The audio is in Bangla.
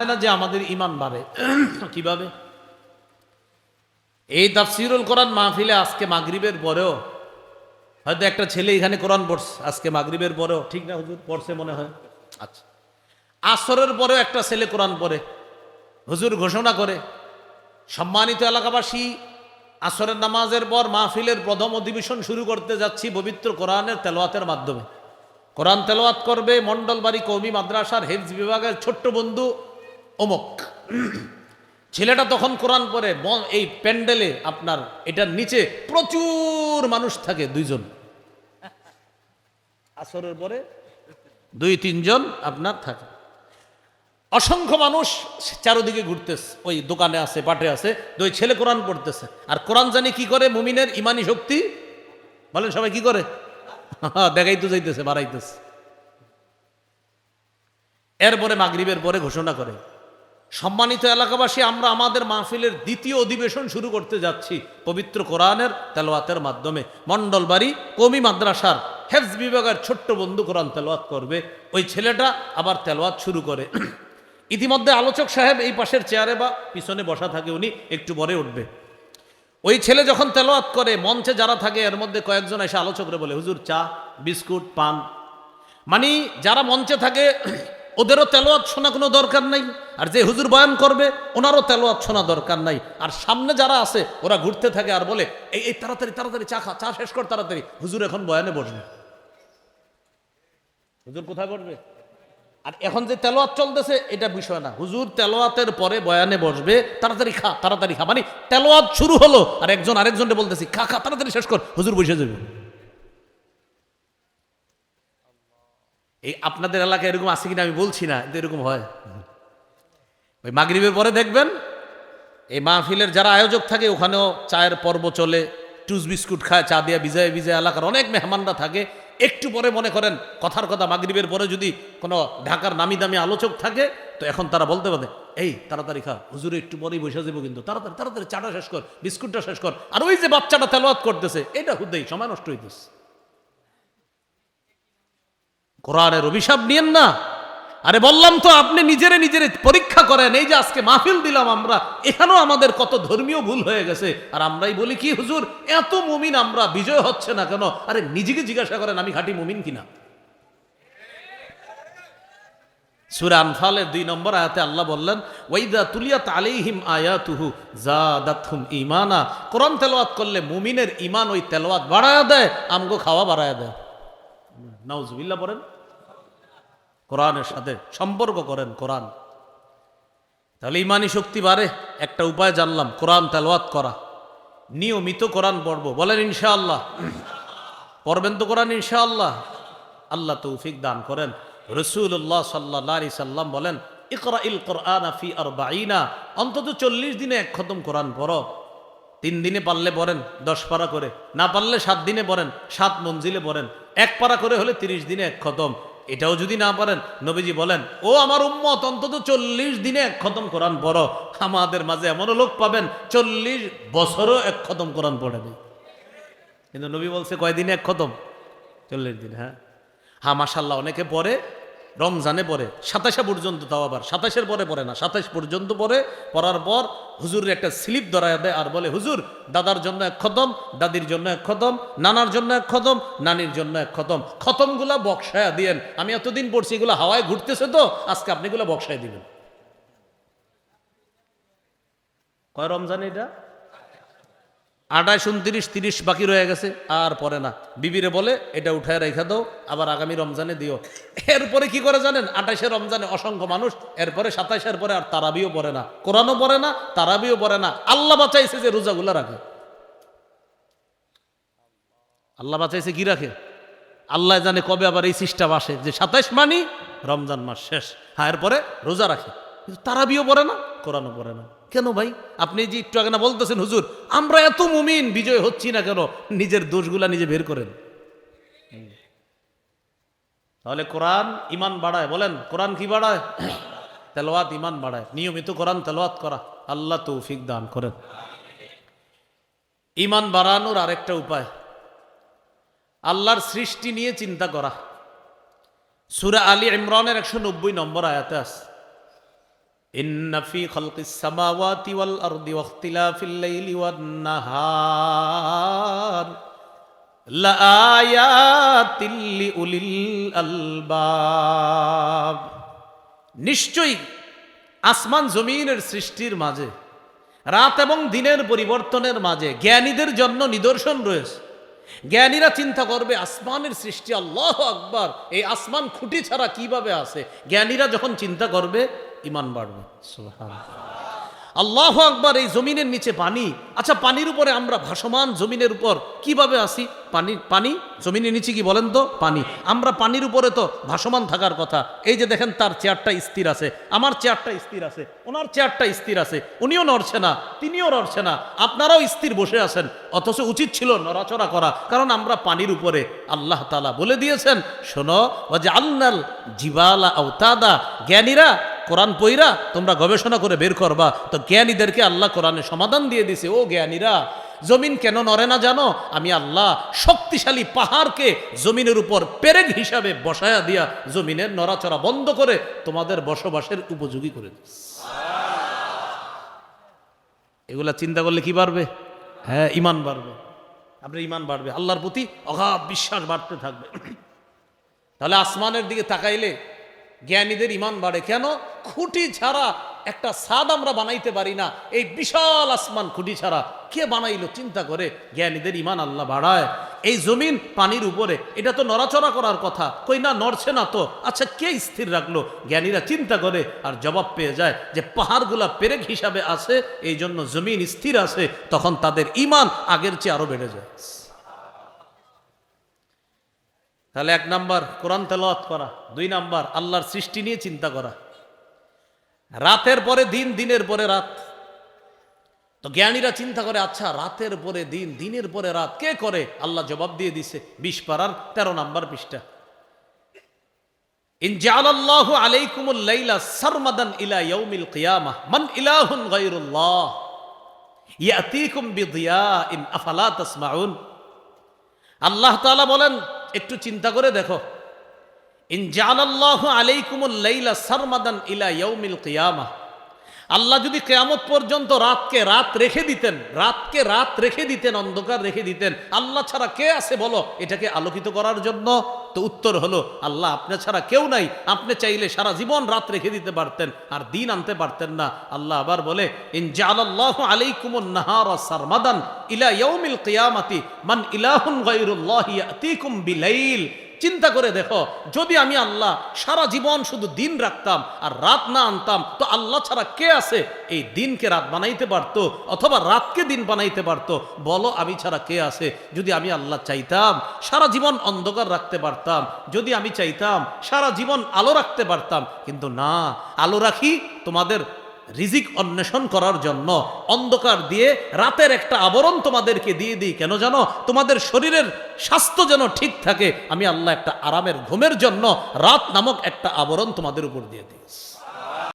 না যে আমাদের ইমান বাড়ে। কীভাবে? এই তাফসিরুল কোরআন মাহফিলে আজকে মাগরিবের পরেও, হয়তো একটা ছেলে এখানে কোরআন পড়ছে, আজকে মাগরিবের পরেও, ঠিক না হুজুর? পড়ছে মনে হয়। আচ্ছা। আসরের পরেও একটা ছেলে কোরআন পড়ে, হুজুর ঘোষণা করে, সম্মানিত এলাকাবাসী, আসরের নামাজের পর মাহফিলের প্রথম অধিবেশন শুরু করতে যাচ্ছি পবিত্র কোরআনের তেলোয়াতের মাধ্যমে। কোরআন তেলোয়াত করবে মণ্ডলবাড়ি কৌমি মাদ্রাসার হেফজ বিভাগের ছোট্ট বন্ধু অমুক। ছেলেটা তখন কোরআন পরে এই প্যান্ডেলে আপনার এটার নিচে প্রচুর মানুষ থাকে দুইজন। আসরের পরে? দুই তিনজন আপনার থাকে। অসংখ্য মানুষ চারোদিকে ঘুরতেছে ওই দোকানে আছে পাটে আছে দুই ছেলে কোরআন পড়তেছে। আর কোরআন জানি কি করে? মুমিনের ইমানি শক্তি? বলেন সবাই কি করে? দেখাই তো যাইতেছে বাড়াইতেছে। এরপরে মাগরিবের পরে ঘোষণা করে। সম্মানিত এলাকাবাসী, আমরা আমাদের মাহফিলের দ্বিতীয় অধিবেশন শুরু করতে যাচ্ছি পবিত্র কোরআনের তেলোয়াতের মাধ্যমে। মণ্ডলবাড়ি কমি মাদ্রাসার হেফজ বিভাগের ছোট্ট বন্ধু কোরআন তেলোয়াত করবে। ওই ছেলেটা আবার তেলোয়াত শুরু করে। ইতিমধ্যে আলোচক সাহেব এই পাশের চেয়ারে বা পিছনে বসা থাকে, উনি একটু পরে উঠবে। ওই ছেলে যখন তেলোয়াত করে, মঞ্চে যারা থাকে, এর মধ্যে কয়েকজন এসে আলোচকরে বলে, হুজুর চা, বিস্কুট, পান। মানে যারা মঞ্চে থাকে ওদেরও তেলোয়াত শোনা কোনো দরকার নাই। আর যে হুজুর বয়ান করবে, ওনারও তেলোয়াত শোনা দরকার নাই। আর সামনে যারা আছে, ওরা ঘুরতে থাকে আর বলে, এই এই, তাড়াতাড়ি তাড়াতাড়ি, চা খা, চা শেষ কর তাড়াতাড়ি। হুজুর এখন বয়ানে বসবে। হুজুর কোথায় বসবে? আর এখন যে তেলোয়াত চলতেছে, এটা বিষয় না। হুজুর তেলোয়াতের পরে বয়ানে বসবে, তাড়াতাড়ি খা তাড়াতাড়ি খা। মানে তেলোয়াত শুরু হলো, আর একজন আরেকজনকে বলতেছি, খা খা, তাড়াতাড়ি শেষ কর। হুজুর বসে যাবে। এই আপনাদের এলাকায় এরকম আছে কিনা আমি বলছি না, কিন্তু এরকম হয়। ওই মাগরিবের পরে দেখবেন, এই মাহফিলের যারা আয়োজক থাকে, ওখানেও চায়ের পর্ব চলে, টুস বিস্কুট খায়, চা দিয়া বিজয় বিজয় এলাকার অনেক মেহমানরা থাকে। একটু পরে মনে করেন, কথার কথা মাগরিবের পরে যদি কোনো ঢাকার নামি দামি আলোচক থাকে, তো এখন তারা বলতে পারে, এই, তাড়াতাড়ি খা, হুজুরে একটু পরেই বসে যাব কিন্তু, তাড়াতাড়ি তাড়াতাড়ি চাটা শেষ কর, বিস্কুটটা শেষ কর। আর ওই যে বাচ্চাটা তেলোয়াত করতেছে, এটা হুদেই, সময় নষ্ট হইতেছে। কোরআনের অভিশাপ নিয়েন না। আরে বললাম তো আপনি নিজেরে নিজেরে পরীক্ষা করেন, এই যে আজকে মাহফিল দিলাম আমরা, এখানেও আমাদের কত ধর্মীয় ভুল হয়ে গেছে। আর আমরাই বলি কি, হুজুর, এত মুমিন আমরা, বিজয় হচ্ছে না কেন? আরে নিজেকে জিজ্ঞাসা করেন, আমি খাঁটি মুমিন কিনা? সুরা আনফালের দুই নম্বর আয়াতে আল্লাহ বললেন, ওয়াইদা তুলিয়াত আলাইহিম আয়াতুহু জাদাতহুম ঈমানা। কোরআন তেলাওয়াত করলে মুমিনের ঈমান ওই তেলাওয়াত বাড়ায়া দেয়, আমগো খাওয়া বাড়ায়া দেয়। নাউজুবিল্লাহ পড়েন? কোরআনের সাথে সম্পর্ক করেন কোরআন। তাহলে ইমানি শক্তি বাড়ে। একটা উপায় জানলাম, কোরআন তেলাওয়াত করা। নিয়মিত কোরআন পড়ব। বলেন ইনশাআল্লাহ। পড়বেন তো কোরআন ইনশাআল্লাহ। আল্লাহ তৌফিক দান করেন। রসুল্লাহ সাল্লাহ আলি সাল্লাম বলেন ইকরা ইল কোরআন আফি আর বাইনা অন্তত চল্লিশ দিনে এক খতম কোরআন পড়ো। তিন দিনে পারলে পড়েন, দশ পারা করে। না পারলে সাত দিনে পড়েন, সাত মঞ্জিলে পড়েন। এক পারা করে হলে তিরিশ দিনে এক খতম। এটাও যদি না পারেন, নবীজি বলেন, ও আমার উম্মত, অন্তত চল্লিশ দিনে এক খতম কোরআন পড়ো। আমাদের মাঝে এমনও লোক পাবেন, চল্লিশ বছরও এক খতম কোরআন পড়েনি কিন্তু নবী বলছে, কয়দিনে এক খতম? চল্লিশ দিন হ্যাঁ। হ্যাঁ মাসাল্লাহ অনেকে পরে রমজানে পরে সাতাশে পর্যন্ত তাও আবার, সাতাশের পরে পড়ে না, সাতাশ পর্যন্ত পরে পড়ার পর হুজুরের একটা স্লিপ ধরায় দেয় আর বলে, হুজুর, দাদার জন্য এক খতম, দাদির জন্য এক খতম, নানার জন্য এক খতম, নানির জন্য এক খতম, খতমগুলা বক্সায়া দিয়েন। আমি এতদিন পড়ছি, এগুলো হাওয়ায় ঘুরতেছে তো, আজকে আপনি এগুলো বক্সায় দিবেন। কয় রমজান এটা? আঠাশ, উনত্রিশ, তিরিশ বাকি রয়ে গেছে, আর পরে না। বিবিরে বলে, এটা উঠায় রেখা দাও, আবার আগামী রমজানে দিও। এরপরে কি করে জানেন? আঠাশে রমজানে অসংখ্য মানুষ, এরপরে সাতাশের পরে আর তারাবিও পড়ে না। কোরআনও পড়ে না, তারাবিও পড়ে না। আল্লাহ বাঁচাইছে যে রোজাগুলা রাখে। আল্লাহ বাঁচাইছে কি রাখে? আল্লাহ জানে কবে আবার এই সিস্টেম আসে, যে সাতাইশ মানি রমজান মাস শেষ। হ্যাঁ এরপরে রোজা রাখে। কিন্তু তারাবিও পড়ে না, কোরআনও পড়ে না। কেন ভাই? আপনি যে একটু আগে না বলতেছেন, হুজুর, আমরা এত মুমিন, বিজয় হচ্ছি না কেন? নিজের দোষগুলা নিজে বের করেন। তাহলে কোরআন ইমান বাড়ায়, বলেন, কোরআন কি বাড়ায়? তেলোয়াত ইমান বাড়ায়। নিয়মিত কোরআন তেলোয়াত করা। আল্লাহ তৌফিক দান করেন। ইমান বাড়ানোর আরেকটা উপায়। আল্লাহর সৃষ্টি নিয়ে চিন্তা করা। সুরা আলী ইমরানের একশো নব্বই নম্বর আয়াতে আছে। إن في خلق السماوات والأرض واختلاف الليل والنهار لآيات لأولي الألباب নিশ্চয়ই আসমান জমিনের সৃষ্টির মাঝে রাত এবং দিনের পরিবর্তনের মাঝে জ্ঞানীদের জন্য নিদর্শন রয়েছে জ্ঞানীরা চিন্তা করবে আসমানের সৃষ্টি আল্লাহ আকবার এই আসমান খুঁটি ছাড়া কিভাবে আছে জ্ঞানীরা যখন চিন্তা করবে ইমান বাড়বে। আল্লাহ আকবার, এই জমিনের নিচে পানি। আচ্ছা পানির উপরে আমরা ভাসমান জমিনের উপর কীভাবে আসি? পানি পানি? জমিনের নিচে কি বলেন তো? পানি। আমরা পানির উপরে তো ভাসমান থাকার কথা। এই যে দেখেন, তার চেয়ারটা স্থির আছে। আমার চেয়ারটা স্থির আছে। ওনার চেয়ারটা স্থির আছে। উনিও নড়ছে না, তিনিও নড়ছে না। আপনারাও স্থির বসে আছেন। অথচ উচিত ছিল নড়াচড়া করা। কারণ আমরা পানির উপরে আল্লাহ তালা বলে দিয়েছেন, শোনো যে আল্লাল জিবালা আওতাদা। জ্ঞানীরা কোরআন পইরা তোমরা গবেষণা করে বের করবা। তো জ্ঞানীদেরকে আল্লাহ কোরআনে সমাধান দিয়ে দিছে, ও জ্ঞানীরা, জমিন কেন নড়ে না জানো? আমি আল্লাহ শক্তিশালী পাহাড়কে জমিনের উপর পেরেক হিসাবে বসায়া দিয়া জমিনের নড়াচড়া বন্ধ করে তোমাদের বসবাসের উপযোগী করে এগুলা চিন্তা করলে কি বাড়বে? হ্যাঁ ইমান বাড়বে। আপনার ইমান বাড়বে। আল্লাহর প্রতি অগাধ বিশ্বাস বাড়তে থাকবে। তাহলে আসমানের দিকে তাকাইলে জ্ঞানীদের ইমান বাড়ে। কেন? খুঁটি ছাড়া একটা সাদ আমরা বানাইতে পারি না। এই বিশাল আসমান খুঁটি ছাড়া কে বানাইলো? চিন্তা করে জ্ঞানীদের ইমান আল্লাহ বাড়ায়। এই জমিন পানির উপরে, এটা তো নড়াচড়া করার কথা। কই না, নড়ছে না তো। আচ্ছা কে স্থির রাখল? জ্ঞানীরা চিন্তা করে আর জবাব পেয়ে যায় যে পাহাড়গুলা পেরেক হিসাবে আছে এই জন্য জমিন স্থির আছে, তখন তাদের ইমান আগের চেয়ে আরও বেড়ে যায়। তাহলে এক নাম্বার কোরআন তেলাওয়াত করা, দুই নাম্বার আল্লাহর সৃষ্টি নিয়ে চিন্তা করা। রাতের পরে দিন, দিনের পরে রাত। তো জ্ঞানীরা চিন্তা করে আচ্ছা রাতের পরে দিন, দিনের পরে রাত, কে করে? আল্লাহ জবাব দিয়ে দিছে, বিশ পাড়ার তেরো নাম্বার পৃষ্ঠা। ইলা ইলাহুন তাসমাউন। আল্লাহ তাআলা বলেন একটু চিন্তা করে দেখো। ইনজাল আলাইকুমুল্লাইলা আলাইকুমুল লাইলা সারমাদান ইলা ইয়াউমিল কিয়ামাহ আল্লাহ যদি কেয়ামত পর্যন্ত রাতকে রাত রেখে দিতেন, রাতকে রাত রেখে দিতেন, অন্ধকার রেখে দিতেন, আল্লাহ ছাড়া কে আছে বলো? এটাকে আলোকিত করার জন্য তো উত্তর হলো, আল্লাহ আপনি ছাড়া কেউ নাই। আপনি চাইলে সারা জীবন রাত রেখে দিতে পারতেন, আর দিন আনতে পারতেন না। আল্লাহ আবার বলে, ইন জালাল্লাহু আলাইকুমুন নাহারা ইলা ইয়াউমিল কিয়ামাতি, মান ইলাহুন ইয়াতিকুম বিলাইল। চিন্তা করে দেখো, যদি আমি আল্লাহ সারা জীবন শুধু দিন রাখতাম আর রাত না আনতাম, তো আল্লাহ ছাড়া কে আছে? এই দিনকে রাত বানাইতে পারতো অথবা রাতকে দিন বানাইতে পারতো? বলো, আমি ছাড়া কে আছে? যদি আমি আল্লাহ চাইতাম, সারা জীবন অন্ধকার রাখতে পারতাম, যদি আমি চাইতাম, সারা জীবন আলো রাখতে পারতাম, কিন্তু না, আলো রাখি তোমাদের রিজিক অন্বেষণ করার জন্য অন্ধকার দিয়ে রাতের একটা আবরণ তোমাদেরকে দিয়ে দিই। কেন জানো? তোমাদের শরীরের স্বাস্থ্য যেন ঠিক থাকে। আমি আল্লাহ একটা আরামের ঘুমের জন্য রাত নামক একটা আবরণ তোমাদের উপর দিয়ে দিই।